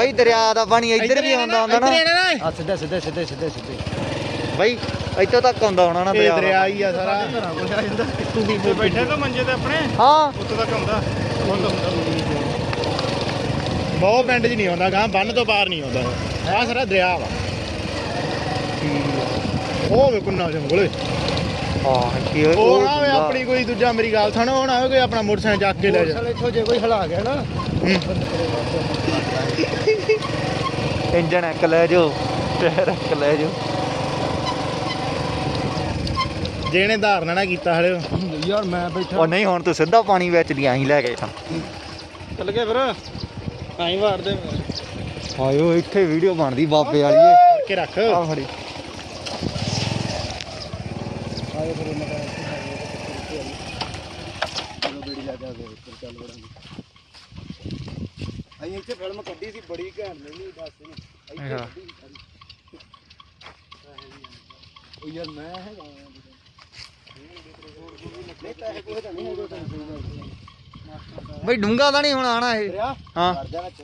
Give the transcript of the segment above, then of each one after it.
ਬਾਈ ਦਰਿਆ ਦਾ ਪਾਣੀ ਇੱਧਰ ਵੀ ਆਉਂਦਾ ਹੁੰਦਾ ਨਾ। ਆ ਸਿੱਧੇ ਸਿੱਧੇ ਸਿੱਧੇ ਸਿੱਧੇ ਸਿੱਧੇ। ਬਾਈ ਇੱਥੋਂ ਤੱਕ ਆਉਂਦਾ ਹੋਣਾ ਨਾ ਇਹ ਦਰਿਆ ਦਰਿਆ ਹੀ ਆ ਸਾਰਾ। ਤੂੰ ਵੀ ਬੈਠੇ ਤਾਂ ਮੰਜੇ ਤੇ ਆਪਣੇ। ਹਾਂ। ਉੱਤੋਂ ਤੱਕ ਹੁੰਦਾ ਹੁਣ ਤਾਂ ਹੁੰਦਾ ਬਹੁਤ ਪਿੰਡ 'ਚ ਨਹੀਂ ਆਉਂਦਾ ਗਾਂ ਬੰਨ ਤੋਂ ਪਾਰ ਨਹੀਂ ਆਉਂਦਾ ਆ ਸਾਰਾ ਦਰਿਆ ਵਾ। ਉਹ ਵੇ ਕੁੰਨਾ ਜੰਗਲ ਹਾਂ ਕੀ ਉਹ ਨਾ ਵੇ ਆਪਣੀ ਕੋਈ ਦੂਜਾ ਮੇਰੀ ਗੱਲ ਸੁਣ ਉਹ ਨਾ ਹੋਵੇ ਕੋਈ ਆਪਣਾ ਮੋਟਰਸਾਈਕਲ ਚੱਕ ਕੇ ਲੈ ਜਾ। ਇੱਥੋਂ ਜੇ ਕੋਈ ਹਲਾ ਗਿਆ ਨਾ। ਇੰਜਣ ਇੱਕ ਲੈ ਜਾਓ ਟਾਇਰ ਇੱਕ ਲੈ ਜਾਓ। ਜਿਹਨੇ ਧਾਰਨਾ ਨਾ ਕੀਤਾ ਹਲੇ। ਯਾਰ ਮੈਂ ਬੈਠਾ। ਉਹ ਨਹੀਂ ਹੁਣ ਤੂੰ ਸਿੱਧਾ ਪਾਣੀ ਵਿੱਚ ਦੀ ਆਹੀਂ ਲੈ ਗਏ ਤਾਂ ਚੱਲ ਗਏ ਫਿਰ। ਆਈ ਵਾਰਦੇ। ਆਇਓ ਇੱਥੇ ਵੀਡੀਓ ਬਣਦੀ ਬਾਬੇ ਵਾਲੀ। ਏ ਕੇ ਰੱਖ। ਆ ਫੜੀ। ਆਏ ਫਿਰ ਦਾ ਚਲੋ ਬੀੜੀ ਲਾ ਜਾ ਕੇ ਉੱਪਰ ਚੱਲ ਵੜਾਂਗੇ ਅਸੀਂ ਇੱਥੇ ਫਿਲਮ ਕੱਢੀ ਸੀ ਬੜੀ ਘੈਂਟ ਨਹੀਂ ਦੱਸ ਇਹਨੂੰ ਇੱਥੇ ਅੱਛਾ। ਕੱਢੀ ਸੀ ਸਾਰੀ। ਉਹ ਯਾਰ ਮੈਂ ਹੈਗਾ। ਆ ਨਹੀਂ ਪੈਸੇ ਕੋਈ ਤਾਂ ਨਹੀਂ ਹੈਗੇ ਤਾਂ ਬਈ ਡੂੰਗਾ ਤਾਂ ਨਹੀਂ ਹੁਣ ਆਣਾ ਇਹ। ਹਾਂ। ਕਰ ਜਾ ਵਿੱਚ।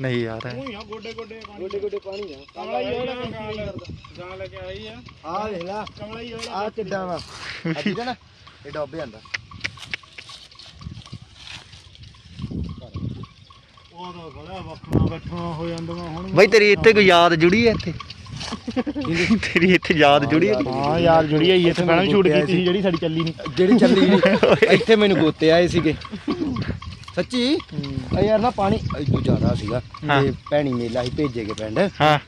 ਨਹੀਂ ਯਾਰ। ਉਹੀ ਆ ਗੋਡੇ ਗੋਡੇ ਪਾਣੀ ਗੋਡੇ ਗੋਡੇ ਪਾਣੀ ਆ। ਕਮਲਾ ਹੀ ਉਹਦਾ ਗਾਂ ਲੈ ਕੇ ਆਈ ਆ। ਆ ਦੇਖ ਲੈ। ਕਮਲਾ ਹੀ ਆ ਕਿੱਦਾਂ ਵਾ? ਅੱਜ ਨਾ? ਇਹ ਡੱਬ ਜਾਂਦਾ। ਖੜਾ ਹੋ ਹੁਣ ਬਈ ਤੇਰੀ ਇੱਥੇ ਕੋਈ ਯਾਦ ਜੁੜੀ ਹੈ ਇੱਥੇ? ਤੇਰੀ ਇੱਥੇ ਯਾਦ ਜੁੜੀ ਹੈ ਹਾਂ ਯਾਰ ਜੁੜੀ ਆਈ ਇੱਥੇ ਪਹਿਲਾਂ ਵੀ ਸ਼ੂਟ ਕੀਤੀ ਸੀ। ਜਿਹੜੀ ਸਾਡੀ ਚੱਲੀ ਨਹੀਂ ਜਿਹੜੀ ਚੱਲੀ ਇੱਥੇ ਮੈਨੂੰ ਗੋਤੇ ਆਏ ਸੀਗੇ। ਸੱਚੀ? ਆ ਯਾਰ ਨਾ ਪਾਣੀ ਇਦੋਂ ਜ਼ਿਆਦਾ ਸੀਗਾ। ਹਾਂ। ਤੇ ਭੈਣੀ ਮੇਲਾ ਸੀ ਭੇਜੇ ਕੇ ਪਿੰਡ। ਹਾਂ।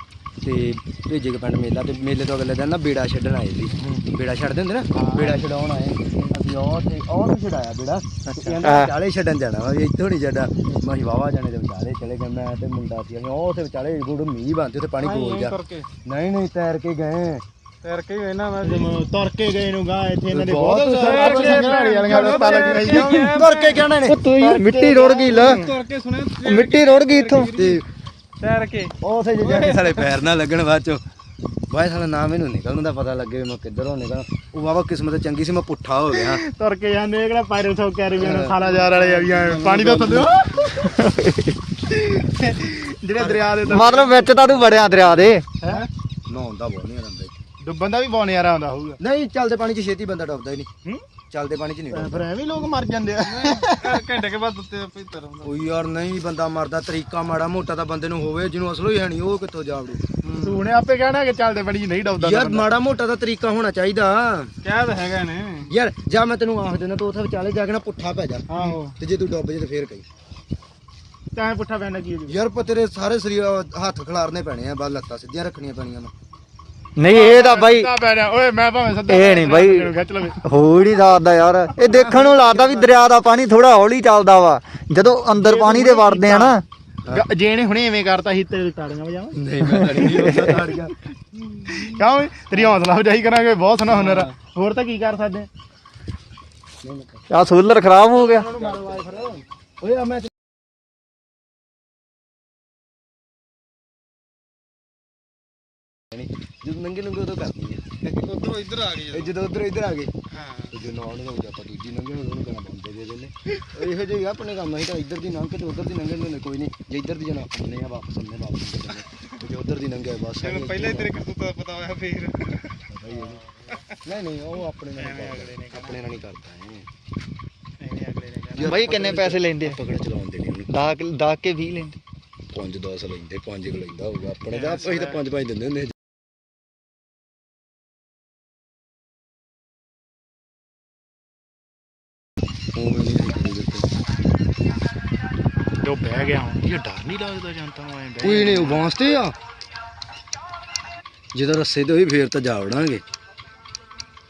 ਤੇ ਭੇਜੇ ਕੇ ਪਿੰਡ ਮੇਲਾ ਤੇ ਮੇਲੇ ਤੋਂ ਅਗਲੇ ਦਿਨ ਨਾ ਬੇੜਾ ਛੱਡਣ ਆਏ ਸੀ। ਬੇੜਾ ਛੱਡਦੇ ਹੁੰਦੇ ਨਾ? ਬੇੜਾ ਛਡਾਉਣ ਆਏ। ਅਸੀਂ ਉਹ ਤੇ ਉਹ ਤੇ ਛਡਾਇਆ ਬੇੜਾ। ਤੇ ਕਹਿੰਦਾ। ਵਿਚਾਲੇ ਛੱਡਣ ਜਾਣਾ ਵਾ ਵੀ ਇੱਥੋਂ ਨਹੀਂ ਛੱਡਾ ਮੈਂ ਵਾਵਾ ਜਾਣੇ ਦੇ ਵਿਚਾਲੇ ਚਲੇ ਗਏ। ਮੈਂ ਤੇ ਮੁੰਡਾ ਸੀ ਅਸੀਂ ਉਹ ਤੇ ਵਿਚਾਲੇ ਗੁੜ ਮੀਂਹ ਬੰਦੇ ਉੱਥੇ ਪਾਣੀ ਗਿਆ। ਕਰਕੇ ਨਹੀਂ ਨਹੀਂ ਤੈਰ ਕੇ ਗਏ। ਤੈਰ ਕੇ ਗਏ ਨਾ ਮੈਂ ਜਦੋਂ ਤੁਰ ਕੇ ਗਏ ਨੂੰ ਗਾਂ ਇੱਥੇ ਇਹਨਾਂ ਦੇ ਬਹੁਤ ਸਾਰੇ ਸੰਘਾੜੀ ਵਾਲੀਆਂ ਦਾ ਪਤਾ ਲੱਗ ਰਹੀ ਤੁਰ ਕੇ ਕਹਿਣਾ ਨੇ। ਤੂੰ ਮਿੱਟੀ ਰੋੜ ਗਈ ਲਾ। ਤੁਰ ਕੇ ਸੁਣੇ ਮਿੱਟੀ ਰੋੜ ਗਈ ਇੱਥੋਂ। ਤੇ ਤੈਰ ਕੇ ਉਥੇ ਜੇ ਜਾ ਕੇ ਸਾਲੇ ਪੈਰ ਨਾ ਲੱਗਣ ਬਾਅਦ ਚੋਂ। ਵਾਏ ਸਾਲਾ ਨਾਮ ਮੈਨੂੰ ਨਿਕਲਣ ਦਾ ਪਤਾ ਲੱਗੇ ਵੀ ਮੈਂ ਕਿੱਧਰੋਂ ਨਿਕਲਾਂ। ਉਹ ਵਾਵਾ ਕਿਸਮਤ ਚੰਗੀ ਸੀ ਮੈਂ ਪੁੱਠਾ ਹੋ ਗਿਆ। ਤੁਰ ਕੇ ਜਾਂਦੇ ਕਿਹੜਾ ਪਾਇਰੇਟ ਹੋ। ਕੈਰੀਬੀਅਨ ਖਾਣਾ ਜਾ ਵਾਲੇ ਆ ਵੀ ਐਂ ਪਾਣੀ ਦਾ ਥੱਲੇ ਜਿਹੜੇ ਦਰਿਆ ਦੇ ਮਤਲਬ ਵਿੱਚ ਤਾਂ ਤੂੰ ਵੜਿਆ ਦਰਿਆ ਦੇ। ਹੈ? ਨਹਾਉਣ ਦਾ ਬਹੁਤ ਨਹੀਂ ਆਉਂਦਾ ਡੁੱਬਣ ਦਾ ਵੀ ਬਹੁਤ ਨਜ਼ਾਰਾ ਆਉਂਦਾ ਹੋਊਗਾ। ਨਹੀਂ ਚੱਲਦੇ ਪਾਣੀ 'ਚ ਛੇਤੀ ਬੰਦਾ ਡੁੱਬਦਾ ਹੀ ਨਹੀਂ। ਹੂੰ? ਚੱਲਦੇ ਪਾਣੀ 'ਚ ਨਹੀਂ ਫਿਰ ਐਵੇਂ ਲੋਕ ਮਰ ਜਾਂਦੇ ਆ। ਘੰਟੇ ਕੇ ਬਾਅਦ ਉੱਤੇ ਆਪੇ ਤਰ ਹੁੰਦਾ ਉਹ ਯਾਰ ਨਹੀਂ ਬੰਦਾ ਮਰਦਾ ਤਰੀਕਾ ਮਾੜਾ ਮੋਟਾ ਤਾਂ ਬੰਦੇ ਨੂੰ ਹੋਵੇ ਜਿਹਨੂੰ ਅਸਲੋਂ ਹੀ ਹੈ ਨਹੀਂ ਉਹ ਕਿੱਥੋਂ ਜਾਵੜੂ? ਤੂੰ ਨੇ ਆਪੇ ਕਹਿਣਾ ਕਿ ਚੱਲਦੇ ਬੜੀ ਨਹੀਂ ਡੁੱਬਦਾ ਯਾਰ ਮਾੜਾ ਮੋਟਾ ਤਾਂ ਤਰੀਕਾ ਹੋਣਾ ਚਾਹੀਦਾ। ਕਹਿ ਤਾਂ ਹੈਗਾ ਨੇ। ਯਾਰ ਜਾਂ ਮੈਂ ਤੈਨੂੰ ਆਖ ਦਿੰਦਾ ਤੂੰ ਉੱਥੇ ਵਿਚਾਲੇ ਜਾ ਕੇ ਨਾ ਪੁੱਠਾ ਪੈ ਜਾ ਆਹੋ। ਤੇ ਜੇ ਤੂੰ ਡੁੱਬ ਜੇ ਤੇ ਫੇਰ ਕਹੀ। ਤਾਂ ਪੁੱਠਾ ਪੈਣਾ ਕੀ ਯਾਰ ਪਰ ਤੇਰੇ ਸਾਰੇ ਸਰੀਰ ਹੱਥ ਖਿਲਾਰਨੇ ਪੈਣੇ ਆ ਬਸ ਲੱਤਾਂ ਸਿੱਧੀਆਂ ਰੱਖਣੀਆਂ ਪੈਣੀਆਂ ਵਾ ਨਹੀਂ ਇਹ ਤਾਂ ਬਾਈ ਪੈ ਓਏ ਮੈਂ ਭਾਵੇਂ ਸੱਦਾ ਇਹ ਨਹੀਂ ਬਾਈ। ਖਿੱਚ ਲਵੇ। ਹੋ ਹੀ ਨਹੀਂ ਸਕਦਾ ਯਾਰ। ਇਹ ਦੇਖਣ ਨੂੰ ਲੱਗਦਾ ਵੀ ਦਰਿਆ ਦਾ ਪਾਣੀ ਥੋੜਾ ਹੌਲੀ ਚੱਲਦਾ ਵਾ। ਜਦੋਂ ਅੰਦਰ ਪਾਣੀ ਦੇ ਵੜਦੇ ਆ ਨਾ। ਗ- ਜੇ ਇਹਨੇ ਹੁਣੇ ਐਵੇਂ ਕਰਤਾ ਸੀ ਤੇਰੇ ਤਾੜੀਆਂ ਵਜਾਵਾਂ। ਨਹੀਂ ਮੈਂ ਤਾਂ ਨਹੀਂ ਹੁੰਦਾ ਤਾੜੀਆਂ। ਕਿਉਂ ਓਏ? ਤੇਰੀ ਹੌਸਲਾ ਅਫਜ਼ਾਈ ਕਰਾਂਗੇ ਬਹੁਤ ਸੋਹਣਾ ਹੁਨਰ ਆ। ਹੋਰ ਤਾਂ ਕੀ ਕਰ ਸਕਦੇ? ਆ ਸੋਲਰ ਖਰਾਬ ਹੋ ਗਿਆ। ਓਏ ਆ ਮੈਂ ਜਦੋਂ ਨੰਗੇ ਨੰਗੇ ਉਦੋਂ ਕਰਨੀ ਹੈ ਉਧਰੋਂ ਇੱਧਰ ਆ ਗਏ ਇਹ ਜਦੋਂ ਉਧਰ ਇੱਧਰ ਆ ਗਏ। ਹਾਂ। ਤੇ ਜੇ ਨਾਲ ਨੂੰ ਆਪਾਂ ਦੂਜੀ ਨੰਗੇ ਨੂੰ ਉਹਨੂੰ ਕਹਿਣਾ ਬੰਦੇ ਦੇ ਦੇਲੇ ਇਹੋ ਜਿਹੇ ਹੀ ਆਪਣੇ ਕੰਮ ਅਸੀਂ ਤਾਂ ਇੱਧਰ ਦੀ ਲੰਘ ਕੇ ਤੇ ਉਧਰ ਦੀ ਲੰਘੇ ਨੂੰ ਕੋਈ ਨਹੀਂ। ਜੇ ਇੱਧਰ ਦੀ ਜਨਾ ਆਉਂਦੇ ਆ ਵਾਪਸ ਆਉਂਦੇ ਵਾਪਸ ਆਉਂਦੇ ਜੇ ਉਧਰ ਦੀ ਲੰਘਿਆ ਬਸ ਪਹਿਲਾਂ ਹੀ ਤੇਰੇ ਕਰਤੂਤਾਂ ਦਾ ਪਤਾ ਹੋਇਆ ਫੇਰ। ਨਹੀਂ। ਨਹੀਂ ਉਹ ਆਪਣੇ ਨਾਲ ਨਹੀਂ ਕਰਦਾ। ਆਪਣੇ ਨਾਲ ਨਹੀਂ ਕਰਦਾ ਐਵੇਂ ਅਗਲੇ ਨੇ ਇਹ ਬਾਈ ਕਿੰਨੇ ਪੈਸੇ ਲੈਂਦੇ ਆ? ਪਕੜ ਚਲਾਉਂਦੇ ਨੇ ਉਹਨੂੰ ਦਾਕ ਦਾਕ ਕੇ 20 ਲੈਂਦੇ। 5 10 ਲੈਂਦੇ 5 ਕੁ ਲੈਂਦਾ ਹੋਊਗਾ। ਆਪਣੇ ਦਾ ਅਸੀਂ ਤਾਂ 5 5 ਦਿੰਦੇ ਹੁੰਦੇ ਡਰ ਨਹੀਂ ਲੱਗਦਾ ਜਨਤਾ ਨੂੰ ਐਂ ਬਹਿ ਕੋਈ ਨਹੀਂ ਵਾਂਸ ਤੇ ਆ। ਜਦੋਂ ਰੱਸੇ ਤੇ ਹੋਈ ਫੇਰ ਤਾਂ ਜਾ ਵੜਾਂਗੇ।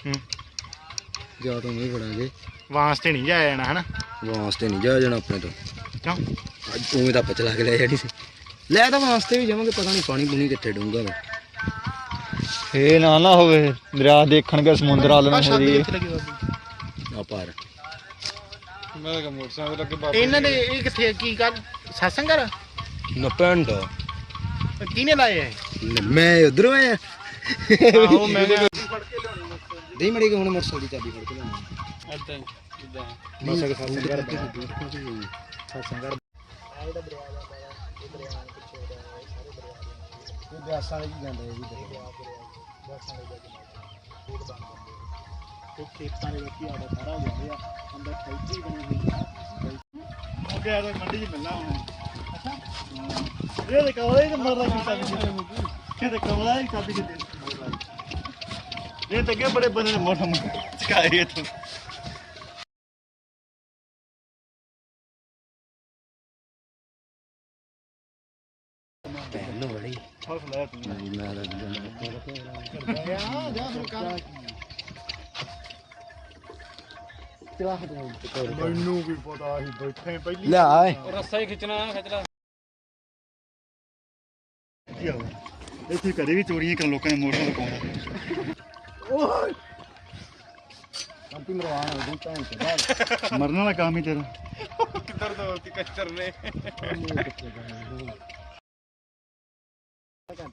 ਹੂੰ। ਜਾ ਤਾਂ ਨਹੀਂ ਵੜਾਂਗੇ। ਵਾਸਤੇ ਨਹੀਂ ਜਾਇਆ ਜਾਣਾ ਹਨਾ? ਵਾਂਸ ਤੇ ਨਹੀਂ ਜਾ ਜਾਣਾ ਆਪਣੇ ਤੋਂ। ਕਿਉਂ? ਅੱਜ ਉਵੇਂ ਤਾਂ ਆਪਾਂ ਚਲਾ ਕੇ ਲੈ ਜਾਣੀ ਸੀ ਲੈ ਤਾਂ ਵਾਂਸ ਤੇ ਵੀ ਜਾਵਾਂਗੇ ਪਤਾ ਨਹੀਂ ਪਾਣੀ ਪੂਣੀ ਕਿੱਥੇ ਡੂੰਗਾ ਵਾ। ਇਹ ਨਾ ਨਾ ਹੋਵੇ ਦਰਿਆ ਦੇਖਣਗੇ ਸਮੁੰਦਰ ਨੂੰ ਹੋ ਜੀ ਆ ਪਾਰ ਮੈਂ ਤਾਂ ਮੋਟਰਸਾਈਕਲ ਲੱਗੇ ਬਾਬਾ ਇਹਨਾਂ ਦੇ ਇਹ ਕਿੱਥੇ ਕੀ ਕਰ ਸਾਸੰਗਰ ਨਾ ਪਿੰਡ। ਕਿਹਨੇ ਲਾਏ ਐ ਮੈਂ ਉਧਰੋਂ ਆਇਆ। ਆਹੋ ਮੈਂ ਦੇ ਮੜੀ ਹੁਣ ਮੋਟਰਸਾਈਕਲ ਦੀ ਚਾਬੀ ਫੜ ਕੇ ਲਿਆਉਣਾ ਏਦਾਂ ਹੀ, ਹੀ। ਮੋਟਰਸਾਈਕਲ ਸਾਸੰਗਰ ਇਹ ਬਿਆਸਾਂ ਵਾਲੇ ਕੀ ਜਾਂਦਾ ਇਹ ਵੀ ਦਰਿਆ ਉਹ ਖੇਤਾਂ ਦੇ ਵਿੱਚ ਆਦਾ ਸਾਰਾ ਹੋ ਜਾਂਦੇ ਆ। ਅੰਦਰ ਫੈਕਟਰੀ ਬਣੀ ਹੋਈ ਆ। ਕਿਹਾ ਤਾਂ ਮੰਡੀ 'ਚ ਮਿਲਣਾ ਹੁਣ ਅੱਛਾ। ਇਹ ਤੇ ਕਵਲੇ ਤੇ ਮਰਦਾ ਕੀਤਾ ਵੀ ਕਿਤੇ ਕਵਲਾ ਹੀ ਕਾਪੀ ਕਿਤੇ ਇਹ ਤਾਂ ਕਿ ਬੜੇ ਬੰਦੇ ਨੇ ਮੋਟਾ ਮੋਟਾ ਚਕਾਏ ਇਹ ਤੋਂ ਪਹਿਲੋਂ ਬੜੀ। ਹੌਸ ਲੈ ਤੂੰ। ਮੈਂ ਤਾਂ ਜਾ ਜਾ ਸਰਕਾਰ ਮੈਨੂੰ ਵੀ ਪਤਾ ਸੀ ਬੈਠੇ ਪਹਿਲੀ ਲੈ ਆਏ। ਰੱਸਾ ਹੀ ਖਿੱਚਣਾ ਖਿੱਚਣਾ ਕੀ ਹੋ? ਇੱਥੇ ਕਦੇ ਵੀ ਚੋਰੀਆਂ ਕਰ ਲੋਕਾਂ ਦੇ ਮੋਟਰ ਲਗਾਉਂਦਾ ਕੰਪੀ ਮਰਵਾਣ ਹੋ ਗਈ ਭੈਣ ਤੇ ਬਾਹਰ। ਮਰਨ ਵਾਲਾ ਕੰਮ ਹੀ ਤੇਰਾ। ਕਿੱਧਰ ਦੋਲਤੀ ਕੱਚਰ ਨੇ? ਯਾਰ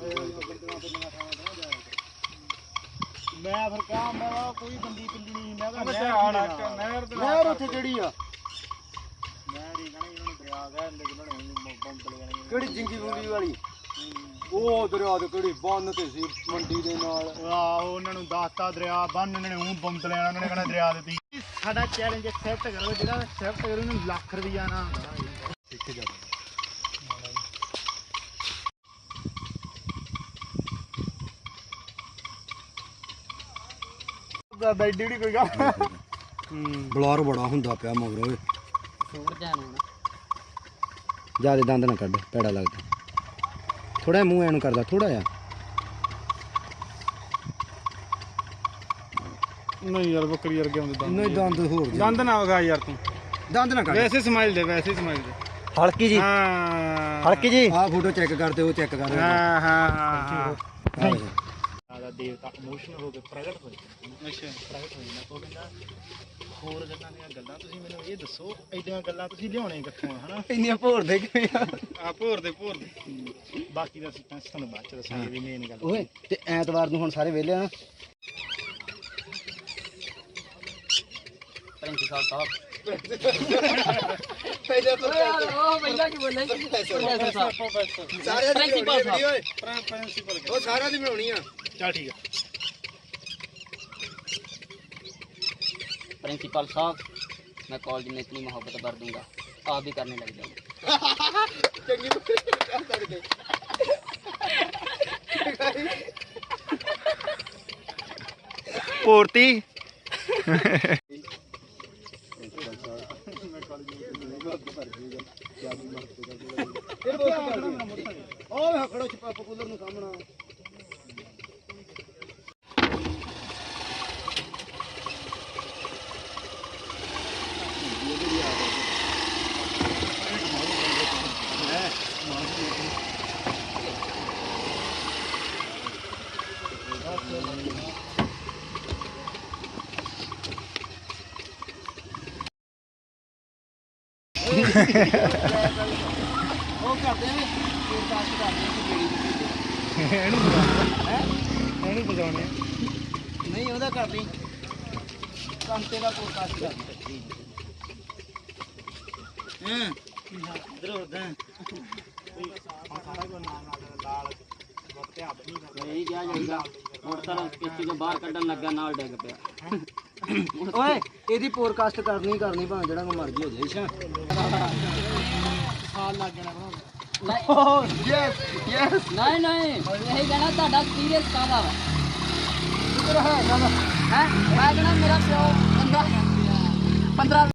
ਤੇ ਤਾਂ ਤਾਂ ਤੂੰ ਮਾ ਕਹਿੰਦੇ ਫਿਰ ਕਹਾ ਮੈਂ ਕਿਹਾ ਕੋਈ ਬੰਦੀ ਪਿੰਡੀ ਨਹੀਂ ਮੈਂ ਕਿਹਾ ਮੈਂ ਨਹਿਰ ਧਿਆਨ ਦੇ ਆ? ਨਾਲ। ਨਹਿਰ ਦੇ ਨਹਿਰ ਉੱਥੇ ਜਿਹੜੀ ਆ? ਨਹਿਰ ਹੀ ਕਹਿੰਦੇ ਇਹਨਾਂ ਨੂੰ ਦਰਿਆ ਗਿਆ ਲੇਕਿਨ ਉਹਨਾਂ ਨੇ ਬੰਦ ਲਗਾਣੀ ਕਿਹੜੀ ਜਿੰਗੀ ਬੁੰਗੀ ਵਾਲੀ? ਉਹ ਦਰਿਆ ਦੇ ਕਿਹੜੀ ਬੰਨ ਤੇ ਸੀ ਮੰਡੀ ਦੇ ਨਾਲ। ਆਹੋ ਉਹਨਾਂ ਨੂੰ ਦਾਤਾ ਦਰਿਆ ਬੰਨ ਨੇ ਉਹ ਬੰਦ ਲੈਣਾ ਉਹਨਾਂ ਨੇ ਕਹਿਣਾ ਦਰਿਆ ਦੇ ਸਾਡਾ ਚੈਲੰਜ ਐਕਸੈਪਟ ਕਰੋ ਜਿਹੜਾ ਐਕਸੈਪਟ ਕਰੂ ਉਹਨੂੰ ਲੱਖ ਰੁਪਈਆ ਨਾ ਸਿੱਖ ਜਾ ਦਾ ਬੈਡੀ ਨਹੀਂ ਕੋਈ ਗੱਲ। ਬਲੌਰ ਬੜਾ ਹੁੰਦਾ ਪਿਆ ਮਗਰੋਂ ਜਿਆਦੇ ਦੰਦ ਨਾ ਕੱਢ ਪੈੜਾ ਲੱਗਦਾ। ਥੋੜਾ ਮੂੰਹ ਐਨੂੰ ਕਰਦਾ ਥੋੜਾ ਜਿਹਾ। ਨਹੀਂ ਯਾਰ ਬੱਕਰੀ ਵਰਗੇ ਹੁੰਦੇ ਇੰਨਾ ਹੀ ਦੰਦ ਹੋਰ। ਦੰਦ ਨਾ ਵਗਾ ਯਾਰ ਤੂੰ। ਦੰਦ ਨਾ ਕੱਢ। ਵੈਸੇ ਸਮਾਈਲ ਦੇ ਵੈਸੇ ਸਮਾਈਲ ਦੇ। ਹਲਕੀ ਜੀ। ਹਾਂ। ਹਲਕੀ ਜੀ। ਆਹ ਫੋਟੋ ਚੈੱਕ ਕਰਦੇ ਉਹ ਚੈੱਕ ਕਰ ਹਾਂ ਹਾਂ ਹਾਂ। ਦਾ ਦੇਵਤਾ ਇਮੋਸ਼ਨਲ ਹੋ ਕੇ ਪ੍ਰਗਟ ਹੋ ਜਾਂਦਾ ਅੱਛਾ। ਪ੍ਰਗਟ ਹੋ ਜਾਂਦਾ ਉਹ ਕਹਿੰਦਾ ਹੋਰ ਗੱਲਾਂ ਦੀਆਂ ਗੱਲਾਂ ਤੁਸੀਂ ਮੈਨੂੰ ਇਹ ਦੱਸੋ ਐਡੀਆਂ ਗੱਲਾਂ ਤੁਸੀਂ ਲਿਆਉਣੇ ਕਿੱਥੋਂ ਆ ਹਨਾ? ਇੰਨੀਆਂ ਭੋਰ ਦੇ ਕਿਵੇਂ ਆ ਆ ਭੋਰ ਦੇ ਭੋਰ ਦੇ। ਬਾਕੀ ਦਾ ਸਸਪੈਂਸ ਤੁਹਾਨੂੰ ਬਾਅਦ ਚ ਦੱਸਾਂਗੇ ਵੀ ਮੇਨ ਗੱਲ ਓਏ ਤੇ ਐਤਵਾਰ ਨੂੰ ਹੁਣ ਸਾਰੇ ਵਿਹਲੇ ਆ ਨਾ? ਪ੍ਰਿੰਸੀਪਲ ਸਾਹਿਬ ਪਹਿਲੇ ਤੋਂ ਉਹ ਪਹਿਲਾਂ ਕੀ ਬੋਲੇ ਪ੍ਰੋਫੈਸਰ ਸਾਹਿਬ ਸਾਰਿਆਂ ਦੀ ਪ੍ਰਿੰਸੀਪਲ ਸਾਹਿਬ ਓਏ ਪ੍ਰਿੰਸੀਪਲ ਉਹ ਸਾਰਿਆਂ ਦੀ ਬਣਾਉਣੀ ਆ ਚਲ ਠੀਕ ਆ प्रिंसिपल साहब मैं कॉलेज में इतनी मोहब्बत भर दूंगा आप भी करने लग ਇਹ ਪੋਸਟ ਕਰ ਉਹ ਹਕੜੋ ਛਪਾ ਪਕੂਲਰ ਨੂੰ ਸਾਹਮਣਾ Thank you. ਉਹ ਨਹੀਂ ਕੰਤੇ ਦਾ ਪੋਡਕਾਸਟ ਕਰ ਹਾਂ ਇਧਰ ਹੁੰਦਾ ਸਾਰਾ ਕੋ ਨਾਮ ਨਾਲ ਲਾਲ ਵਕਤ ਆਪ ਨਹੀਂ ਗਿਆ ਜਾਂਦਾ ਮੋਟਰ ਕਿਸ਼ਤੀ ਤੋਂ ਬਾਹਰ ਕੱਢਣ ਲੱਗਾ, ਨਾਲ ਡਿੱਗ ਪਿਆ। ਓਏ ਇਹਦੀ ਪੋਡਕਾਸਟ ਕਰਨੀ ਕਰਨੀ ਭਾਂ ਜਿਹੜਾ ਕੋ ਮਰਜ਼ੀ ਹੋ ਜਾਏ ਸਾਲ ਲੱਗ ਜਾਣਾ ਬਣਾਉਣ ਨਹੀਂ। ਯੈਸ ਯੈਸ ਨਹੀਂ ਨਹੀਂ। ਇਹ ਕਹਿਣਾ ਤੁਹਾਡਾ ਸੀਰੀਅਸ ਕਾਦਾ ਹੈ ਹੈ? ਮੈਂ ਕਹਿਣਾ ਮੇਰਾ ਪਿਓ 15 15